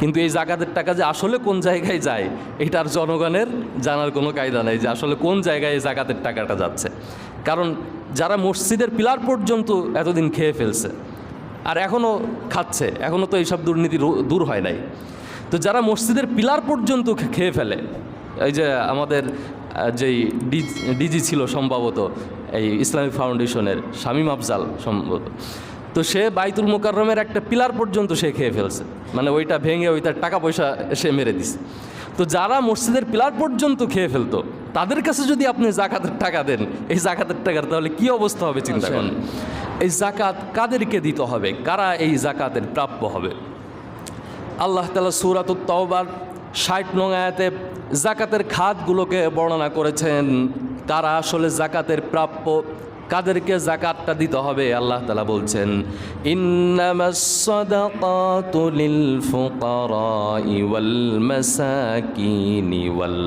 কিন্তু এই জাকাতের টাকা যে আসলে কোন জায়গায় যায়, এটার জনগণের জানার কোনো কায়দা নেই যে আসলে কোন জায়গায় এই জাকাতের টাকাটা যাচ্ছে। কারণ যারা মসজিদের পিলার পর্যন্ত এতদিন খেয়ে ফেলছে আর এখনও খাচ্ছে এখনও তো এইসব দুর্নীতি দূর হয় নাই। তো যারা মসজিদের পিলার পর্যন্ত খেয়ে ফেলে, এই যে আমাদের যেই ডিজি ছিল সম্ভবত, এই ইসলামিক ফাউন্ডেশনের শামীম আফজাল সম্ভবত তো সে বাইতুল মোকাররমের একটা পিলার পর্যন্ত সে খেয়ে ফেলছে। মানে ওইটা ভেঙে ওইটার টাকা পয়সা সে মেরে দিছে। তো যারা মসজিদের পিলার পর্যন্ত খেয়ে ফেলতো তাদের কাছে যদি আপনি জাকাতের টাকা দেন এই জাকাতের টাকার তাহলে কি অবস্থা হবে চিন্তা করেন? এই জাকাত কাদেরকে দিতে হবে? কারা এই জাকাতের প্রাপ্য হবে? আল্লাহ তালা সুরাত তওবার ষাট নং আয়াতে জাকাতের খাতগুলোকে বর্ণনা করেছেন কারা আসলে জাকাতের প্রাপ্য কাদেরকে জাকাতটা দিতে হবে, আল্লাহ তালা বলছেন ইন্নামাসসাদাকাতু লিল ফুকারাই ওয়াল মাসাকিনি ওয়াল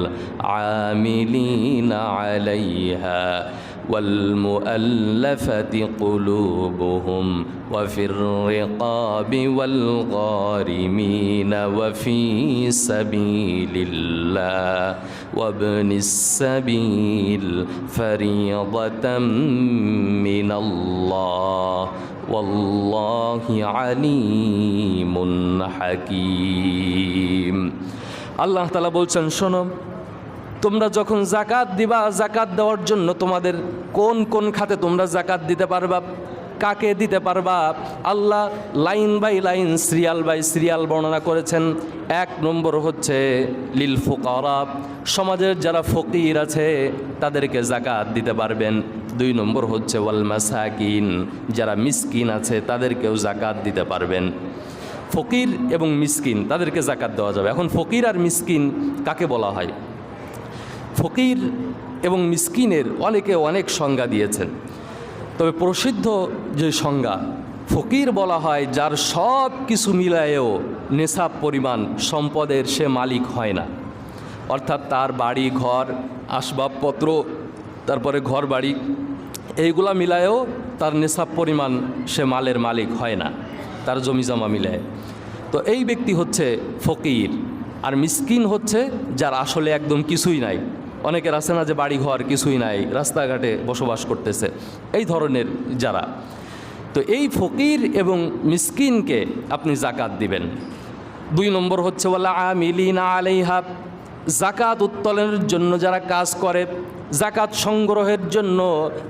আমিলিনা আলাইহা। والمؤلفة قلوبهم وفي الرقاب والغارمين وفي سبيل الله وابن السبيل فريضة من الله والله عليم حكيم আল্লাহ তালা বলছেন শোনো তোমরা যখন জাকাত দিবা জাকাত দেওয়ার জন্য তোমাদের কোন কোন খাতে তোমরা জাকাত দিতে পারবা? কাকে দিতে পারবা? আল্লাহ line by line, serial by serial বর্ণনা করেছেন। এক নম্বর হচ্ছে লিল ফুকারা। সমাজের যারা ফকির আছে, তাদেরকে জাকাত দিতে পারবেন। দুই নম্বর হচ্ছে ওয়াল মাসাকিন। যারা মিসকিন আছে, তাদেরকেও জাকাত দিতে পারবেন। ফকির এবং মিসকিন, তাদেরকে জাকাত দেওয়া যাবে। এখন ফকির আর মিসকিন কাকে বলা হয়? ফকির এবং মিসকিনের অনেকে অনেক সংজ্ঞা দিয়েছেন। তবে প্রসিদ্ধ যে সংজ্ঞা, ফকির বলা হয়, যার সব কিছু মিলায়েও নেশাব পরিমাণ সম্পদের সে মালিক হয় না। অর্থাৎ তার বাড়ি, ঘর, আসবাবপত্র, তারপরে ঘর বাড়ি এইগুলা মিলায়েও তার নেশাব পরিমাণ সে মালের মালিক হয় না, তার জমি জমা মিলায়। তো এই ব্যক্তি হচ্ছে ফকির, আর মিসকিন হচ্ছে যার আসলে একদম কিছুই নাই। অনেকের আছে না যে বাড়ি ঘর কিছুই নাই, রাস্তাঘাটে বসবাস করতেছে। এই ধরনের যারা। তো এই ফকির এবং মিসকিনকে আপনি জাকাত দিবেন। দুই নম্বর হচ্ছে বলা আমিলিনা আলাইহা জাকাত উত্তোলনের জন্য যারা কাজ করে, জাকাত সংগ্রহের জন্য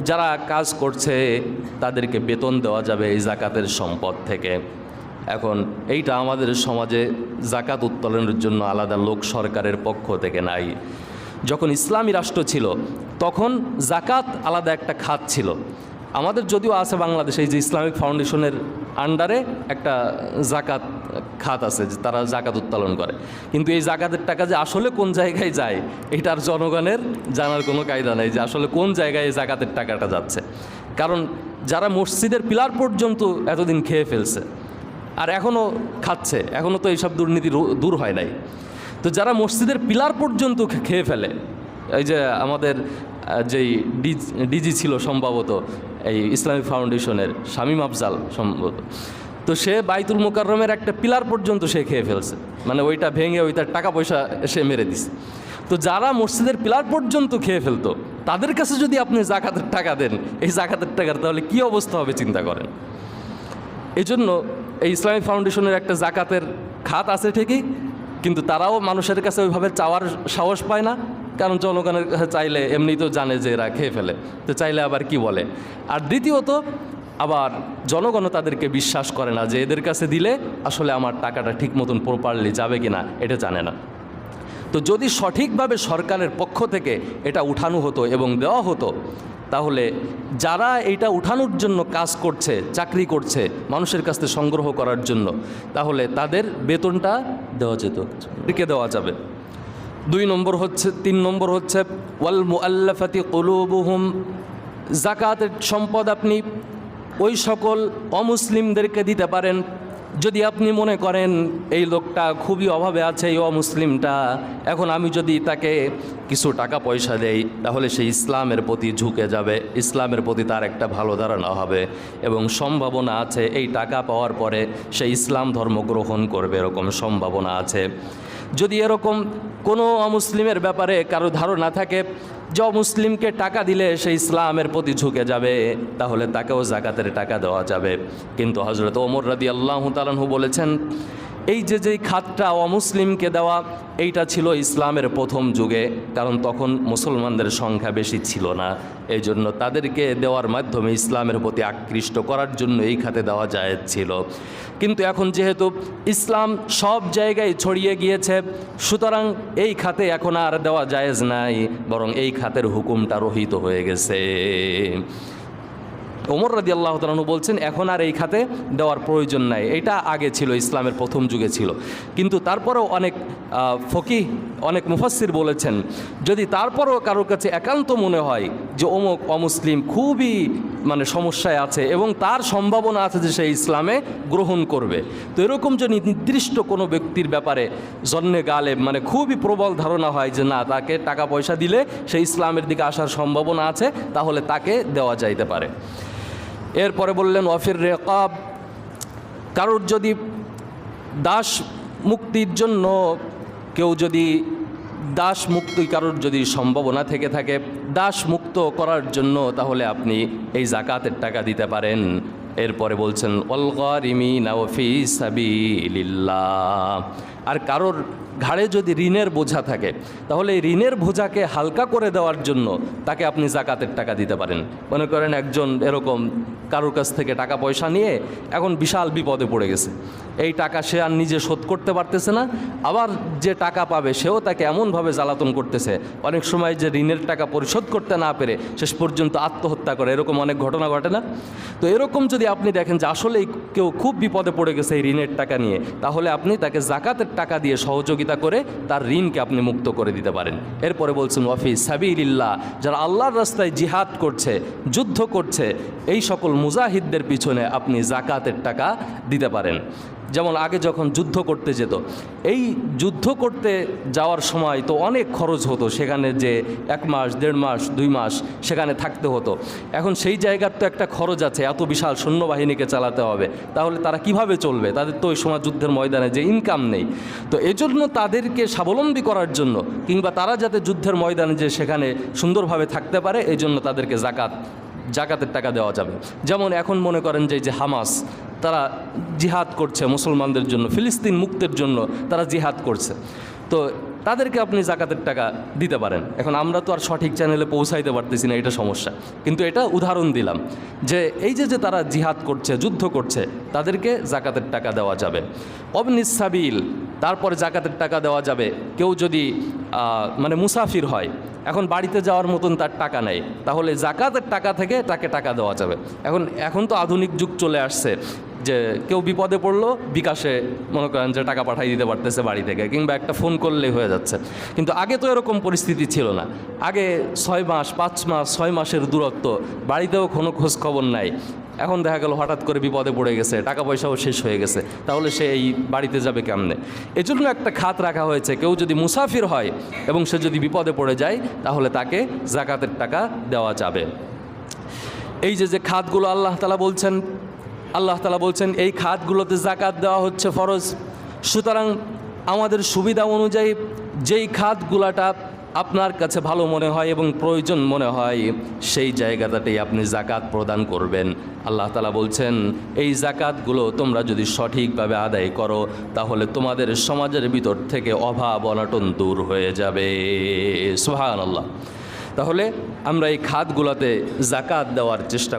যারা কাজ করছে, তাদেরকে বেতন দেওয়া যাবে এই জাকাতের সম্পদ থেকে। এখন এইটা আমাদের সমাজে জাকাত উত্তোলনের জন্য আলাদা লোক সরকারের পক্ষ থেকে নাই। যখন ইসলামী রাষ্ট্র ছিল, তখন জাকাত আলাদা একটা খাত ছিল। আমাদের যদিও আছে বাংলাদেশে এই যে ইসলামিক ফাউন্ডেশনের আন্ডারে একটা জাকাত খাত আছে, যে তারা জাকাত উত্তোলন করে। কিন্তু এই জাকাতের টাকা যে আসলে কোন জায়গায় যায়, এটার জনগণের জানার কোনো কায়দা নেই যে আসলে কোন জায়গায় এই জাকাতের টাকাটা যাচ্ছে। কারণ যারা মসজিদের পিলার পর্যন্ত এতদিন খেয়ে ফেলছে, আর এখনও খাচ্ছে এখনও তো এইসব দুর্নীতি দূর হয় নাই। তো যারা মসজিদের পিলার পর্যন্ত খেয়ে ফেলে, এই যে আমাদের যেই ডিজি ছিল সম্ভবত, এই ইসলামিক ফাউন্ডেশনের শামীম আফজাল সম্ভবত, তো সে বাইতুল মোকাররমের একটা পিলার পর্যন্ত সে খেয়ে ফেলছে। মানে ওইটা ভেঙে ওইটার টাকা পয়সা সে মেরে দিছে। তো যারা মসজিদের পিলার পর্যন্ত খেয়ে ফেলতো, তাদের কাছে যদি আপনি জাকাতের টাকা দেন, এই জাকাতের টাকার তাহলে কি অবস্থা হবে চিন্তা করেন। এই জন্য এই ইসলামিক ফাউন্ডেশনের একটা জাকাতের খাত আছে ঠিকই কিন্তু তারাও মানুষের কাছে ওইভাবে চাওয়ার সাহস পায় না, কারণ জনগণের কাছে চাইলে এমনি তো জানে যে এরা খেয়ে ফেলে। তো চাইলে আবার কি বলে? আর দ্বিতীয়ত, আবার জনগণও তাদেরকে বিশ্বাস করে না যে এদের কাছে দিলে আসলে আমার টাকাটা ঠিক মতন প্রপারলি যাবে কি না এটা জানে না। তো যদি সঠিকভাবে সরকারের পক্ষ থেকে এটা উঠানো হতো এবং দেওয়া হতো তাহলে যারা এইটা উঠানোর জন্য কাজ করছে, চাকরি করছে, মানুষের কাছ থেকে সংগ্রহ করার জন্য, তাহলে তাদের বেতনটা দেওয়া যেত রেখে দেওয়া যাবে? দুই নম্বর হচ্ছে, তিন নম্বর হচ্ছে, ওয়াল মুআল্লাফাতি কলুবুহুম জাকাতের সম্পদ আপনি ওই সকল অমুসলিমদেরকে দিতে পারেন। যদি আপনি মনে করেন এই লোকটা খুবই অভাবে আছে, এই অমুসলিমটা, এখন আমি যদি তাকে কিছু টাকা পয়সা দেই, তাহলে সে ইসলামের প্রতি ঝুঁকে যাবে, ইসলামের প্রতি তার একটা ভালো ধারণা হবে এবং সম্ভাবনা আছে, এই টাকা পাওয়ার পরে সে ইসলাম ধর্ম গ্রহণ করবে এরকম সম্ভাবনা আছে। যদি এরকম কোনো অমুসলিমের ব্যাপারে কারও ধারণা থাকে যে মুসলিমকে টাকা দিলে সে ইসলামের প্রতি ঝুঁকে যাবে, তাহলে তাকেও জাকাতের টাকা দেওয়া যাবে। কিন্তু হজরত ওমর রাদি আল্লাহ তালাহু বলেছেন এই যে যেই খাতটা অমুসলিমকে দেওয়া, এইটা ছিল ইসলামের প্রথম যুগে, কারণ তখন মুসলমানদের সংখ্যা বেশি ছিল না। এই জন্য তাদেরকে দেওয়ার মাধ্যমে ইসলামের প্রতি আকৃষ্ট করার জন্য এই খাতে দেওয়া যায় ছিল। কিন্তু এখন যেহেতু ইসলাম সব জায়গায় ছড়িয়ে গিয়েছে, সুতরাং এই খাতে এখন আর দেওয়া জায়েজ নাই, বরং এই খাতের হুকুমটা রহিত হয়ে গেছে। ওমর রাদি আল্লাহ তালু বলছেন, এখন আর এই খাতে দেওয়ার প্রয়োজন নাই। এটা আগে ছিল, ইসলামের প্রথম যুগে ছিল। কিন্তু তারপরেও অনেক ফকিহ, অনেক মুফাসির বলেছেন, যদি তারপরও কারোর কাছে একান্ত মনে হয় যে অমুক অমুসলিম খুবই মানে সমস্যায় আছে এবং তার সম্ভাবনা আছে যে সে ইসলামে গ্রহণ করবে, তো এরকম যদি নির্দিষ্ট কোনো ব্যক্তির ব্যাপারে জন্মে গালে মানে খুবই প্রবল ধারণা হয় যে না, তাকে টাকা পয়সা দিলে সে ইসলামের দিকে আসার সম্ভাবনা আছে, তাহলে তাকে দেওয়া যাইতে পারে। এরপরে বললেন, ওয়াফির রেকাব, কারোর যদি দাস মুক্তির জন্য কেউ যদি দাস মুক্তি কারোর যদি সম্ভাবনা থেকে থাকে, দাস মুক্ত করার জন্য তাহলে আপনি এই জাকাতের টাকা দিতে পারেন। এরপরে বলছেন অলগরিমি নাওফি সাবিলিল্লাহ। আর কারোর ঘাড়ে যদি ঋণের বোঝা থাকে, তাহলে এই ঋণের বোঝাকে হালকা করে দেওয়ার জন্য তাকে আপনি জাকাতের টাকা দিতে পারেন। মনে করেন একজন এরকম কারোর কাছ থেকে টাকা পয়সা নিয়ে এখন বিশাল বিপদে পড়ে গেছে। এই টাকা সে আর নিজে শোধ করতে পারতেছে না, আবার যে টাকা পাবে সেও তাকে এমনভাবে জ্বালাতন করতেছে। অনেক সময় যে ঋণের টাকা পরিশোধ করতে না পেরে শেষ পর্যন্ত আত্মহত্যা করে, এরকম অনেক ঘটনা ঘটে না? তো এরকম যদি আপনি দেখেন যে আসলেই কেউ খুব বিপদে পড়ে গেছে এই ঋণের টাকা নিয়ে, তাহলে আপনি তাকে জাকাতের টাকা দিয়ে সহযোগিতা করে তার ঋণকে আপনি মুক্ত করে দিতে পারেন। এরপরে বলছেন ওয়াফি সাবিল্লাহ যারা আল্লাহর রাস্তায় জিহাদ করছে, যুদ্ধ করছে, এই সকল মুজাহিদদের পিছনে আপনি জাকাতের টাকা দিতে পারেন। যেমন আগে যখন যুদ্ধ করতে যেত। এই যুদ্ধ করতে যাওয়ার সময় তো অনেক খরচ হতো, সেখানে যে এক মাস, দেড় মাস, দুই মাস সেখানে থাকতে হতো। এখন সেই জায়গার তো একটা খরচ আছে, এত বিশাল সৈন্যবাহিনীকে চালাতে হবে। তাহলে তারা কীভাবে চলবে? তাদের তো ওই সময় যুদ্ধের ময়দানে যে ইনকাম নেই। তো এজন্য তাদেরকে স্বাবলম্বী করার জন্য কিংবা তারা যাতে যুদ্ধের ময়দানে যে সেখানে সুন্দরভাবে থাকতে পারে এই জন্য তাদেরকে জাকাত, জাকাতের টাকা দেওয়া যাবে। যেমন এখন মনে করেন যে যে হামাস তারা জিহাদ করছে মুসলমানদের জন্য, ফিলিস্তিন মুক্তের জন্য তারা জিহাদ করছে। তো তাদেরকে আপনি জাকাতের টাকা দিতে পারেন। এখন আমরা তো আর সঠিক চ্যানেলে পৌঁছাইতে পারতেছি না, এটা সমস্যা। কিন্তু এটা উদাহরণ দিলাম যে এই যে যে তারা জিহাদ করছে, যুদ্ধ করছে, তাদেরকে জাকাতের টাকা দেওয়া যাবে। অবনিসাবিল তারপরে জাকাতের টাকা দেওয়া যাবে। কেউ যদি মানে মুসাফির হয়, এখন বাড়িতে যাওয়ার মতন তার টাকা নেই, তাহলে জাকাতের টাকা থেকে তাকে টাকা দেওয়া যাবে। এখন এখন তো আধুনিক যুগ চলে আসছে। যে কেউ বিপদে পড়ল, বিকাশে মনে করেন যে টাকা পাঠাই দিতে পারতেছে বাড়ি থেকে, কিংবা একটা ফোন করলেই হয়ে যাচ্ছে। কিন্তু আগে তো এরকম পরিস্থিতি ছিল না। আগে ছয় মাস, পাঁচ মাস, ছয় মাসের দূরত্ব, বাড়িতেও কোনো খোঁজ খবর নাই। এখন দেখা গেল হঠাৎ করে বিপদে পড়ে গেছে, টাকা পয়সাও শেষ হয়ে গেছে। তাহলে সে এই বাড়িতে যাবে কেমনে? এজন্য একটা খাত রাখা হয়েছে, কেউ যদি মুসাফির হয় এবং সে যদি বিপদে পড়ে যায়, তাহলে তাকে জাকাতের টাকা দেওয়া যাবে। এই যে যে খাতগুলো আল্লাহ তালা বলছেন আল্লাহ তালা বলছেন, এই খাতগুলোতে জাকাত দেওয়া হচ্ছে ফরজ। সুতরাং আমাদের সুবিধা অনুযায়ী যেই খাতগুলাটা আপনার কাছে ভালো মনে হয় এবং প্রয়োজন মনে হয়, সেই জায়গাটাতেই আপনি জাকাত প্রদান করবেন। আল্লাহ তালা বলছেন, এই জাকাতগুলো তোমরা যদি সঠিকভাবে আদায় করো, তাহলে তোমাদের সমাজের ভিতর থেকে অভাব, অনাটন দূর হয়ে যাবে। সুহান আল্লাহ তাহলে আমরা এই খাতগুলোতে জাকাত দেওয়ার চেষ্টা